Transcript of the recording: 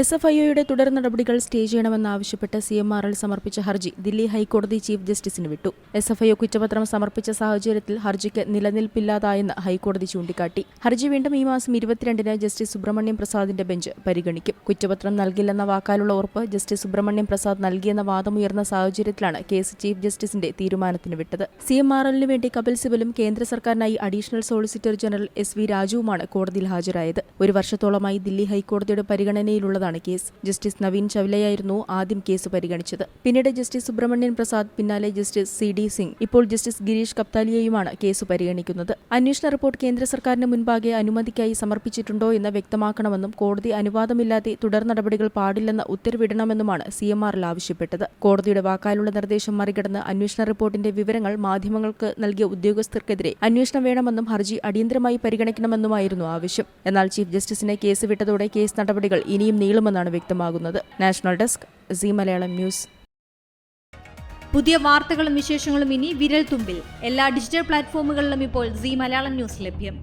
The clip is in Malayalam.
എസ് എഫ് ഐ ഒയുടെ തുടർ നടപടികൾ സ്റ്റേ ചെയ്യണമെന്നാവശ്യപ്പെട്ട് സി എം ആർ എൽ സമർപ്പിച്ച ഹർജി ദില്ലി ഹൈക്കോടതി ചീഫ് ജസ്റ്റിസിന് വിട്ടു. എസ് എഫ് ഐ ഒ കുറ്റപത്രം സമർപ്പിച്ച സാഹചര്യത്തിൽ ഹർജിക്ക് നിലനിൽപ്പില്ലാതായെന്ന് ഹൈക്കോടതി ചൂണ്ടിക്കാട്ടി. ഹർജി വീണ്ടും ഈ മാസം ഇരുപത്തിരണ്ടിന് ജസ്റ്റിസ് സുബ്രഹ്മണ്യം പ്രസാദിന്റെ ബെഞ്ച് പരിഗണിക്കും. കുറ്റപത്രം നൽകില്ലെന്ന വാക്കാലുള്ള ഉറപ്പ് ജസ്റ്റിസ് സുബ്രഹ്മണ്യം പ്രസാദ് നൽകിയെന്ന വാദമുയർന്ന സാഹചര്യത്തിലാണ് കേസ് ചീഫ് ജസ്റ്റിസിന്റെ തീരുമാനത്തിന് വിട്ടത്. സി എം ആർ എല്ലിന് വേണ്ടി കപിൽ സിബലും കേന്ദ്ര സർക്കാരിനായി additional solicitor general S V രാജുവുമാണ് കോടതിയിൽ ഹാജരായത്. ഒരു വർഷത്തോളമായി ദില്ലി ഹൈക്കോടതിയുടെ പരിഗണനയിലുള്ളതാണ് കേസ്. ജസ്റ്റിസ് നവീൻ ചവലയായിരുന്നു ആദ്യം കേസ് പരിഗണിച്ചത്. പിന്നീട് ജസ്റ്റിസ് സുബ്രഹ്മണ്യൻ പ്രസാദ് പിന്നാലെ ജസ്റ്റിസ് സി ഡി സിംഗ്. ഇപ്പോൾ ജസ്റ്റിസ് ഗിരീഷ് കപ്താലിയയുമാണ് കേസ് പരിഗണിക്കുന്നത്. അന്വേഷണ റിപ്പോർട്ട് കേന്ദ്ര സർക്കാരിന് മുൻപാകെ അനുമതിക്കായി സമർപ്പിച്ചിട്ടുണ്ടോ എന്ന് വ്യക്തമാക്കണമെന്നും കോടതി അനുവാദമില്ലാതെ തുടർ നടപടികൾ പാടില്ലെന്ന് ഉത്തരവിടണമെന്നുമാണ് സി എം ആറിൽ ആവശ്യപ്പെട്ടത്. കോടതിയുടെ വാക്കാലുള്ള നിർദ്ദേശം മറികടന്ന് അന്വേഷണ റിപ്പോർട്ടിന്റെ വിവരങ്ങൾ മാധ്യമങ്ങൾക്ക് നൽകിയ ഉദ്യോഗസ്ഥർക്കെതിരെ അന്വേഷണം വേണമെന്നും ഹർജി അടിയന്തരമായി പരിഗണിക്കണമെന്നുമായിരുന്നു ആവശ്യം. എന്നാൽ ചീഫ് ജസ്റ്റിസിനെ കേസ് വിട്ടതോടെ കേസ് നടപടികൾ ഇനിയും നീളുമെന്നാണ് വ്യക്തമാകുന്നത്. National desk Zee Malayalam news. പുതിയ വാർത്തകളും വിശേഷങ്ങളും ഇനി വിരൽ തുമ്പിൽ എല്ലാ ഡിജിറ്റൽ പ്ലാറ്റ്ഫോമുകളിലും ഇപ്പോൾ സി മലയാളം ന്യൂസ് ലഭ്യം.